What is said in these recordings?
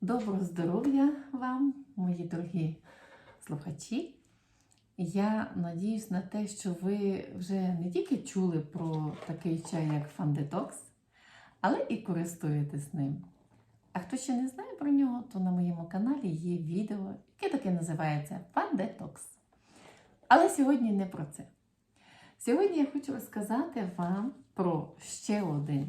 Доброго здоров'я вам, мої дорогі слухачі. Я надіюсь на те, що ви вже не тільки чули про такий чай, як Фандетокс, але і користуєтесь ним. А хто ще не знає про нього, то на моєму каналі є відео, яке таке називається Фандетокс. Але сьогодні не про це. Сьогодні я хочу розказати вам про ще один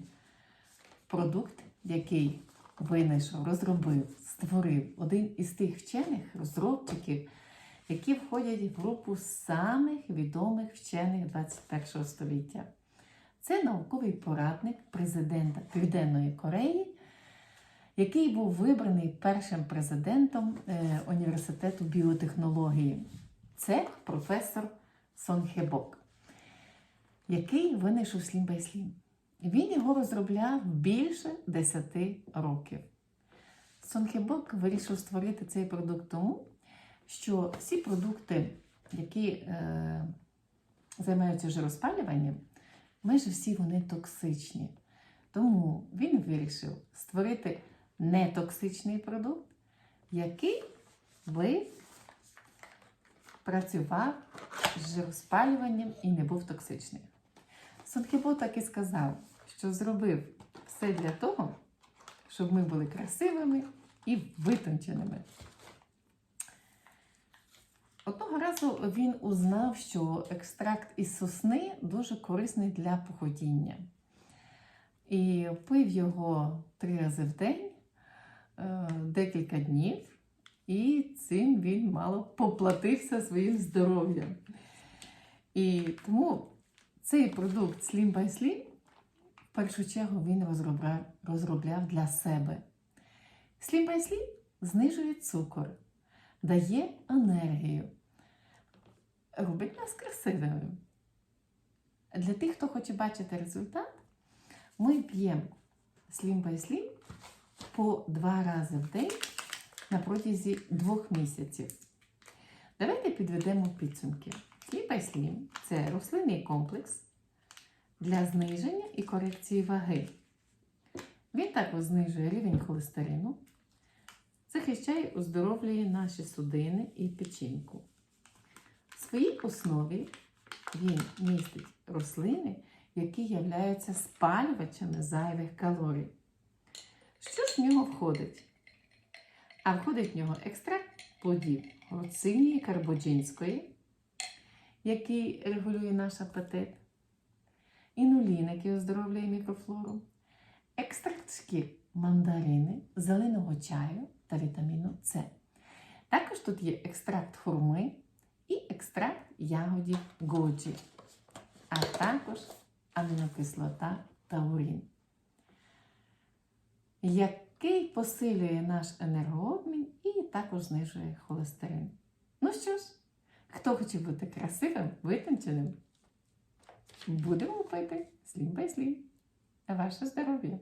продукт, який винайшов, розробив, створив один із тих вчених розробників, які входять в групу самих відомих вчених 21 століття. Це науковий порадник президента Південної Кореї, який був вибраний першим президентом е, університету біотехнології. Це професор Сон Хебок, який винайшов слім бай слім. Він його розробляв більше 10 років. Сонхебок вирішив створити цей продукт тому, що всі продукти, які е, займаються жироспалюванням, майже всі вони токсичні. Тому він вирішив створити нетоксичний продукт, який би працював з жироспалюванням і не був токсичним. Сонхебо так і сказав, що зробив все для того, щоб ми були красивими і витонченими. Одного разу він узнав, що екстракт із сосни дуже корисний для походіння. І пив його три рази в день, е, декілька днів, і цим він мало поплатився своїм здоров'ям. І тому цей продукт Slim by Slim першу чергу він розробляв, розробляв для себе. Slim by Slim знижує цукор, дає енергію, робить нас красивими. Для тих, хто хоче бачити результат, ми п'ємо Slim by Slim по два рази в день на протязі двох місяців. Давайте підведемо підсумки. Slim by Slim – це рослинний комплекс для зниження і корекції ваги. Він також знижує рівень холестерину, захищає, оздоровлює наші судини і печінку. В своїй основі він містить рослини, які являються спалювачами зайвих калорій. Що ж в нього входить? А входить в нього екстракт плодів гроцинії карбоджинської, який регулює наш апетит, інулін, який оздоровлює мікрофлору, екстракт шкір мандарини, зеленого чаю та вітаміну С. Також тут є екстракт хурми і екстракт ягодів годжі, а також амінокислота таурін, який посилює наш енергообмін і також знижує холестерин. Ну що ж, хто хоче бути красивим, витонченим, будемо пити слім бай слім. Ваше здоров'я!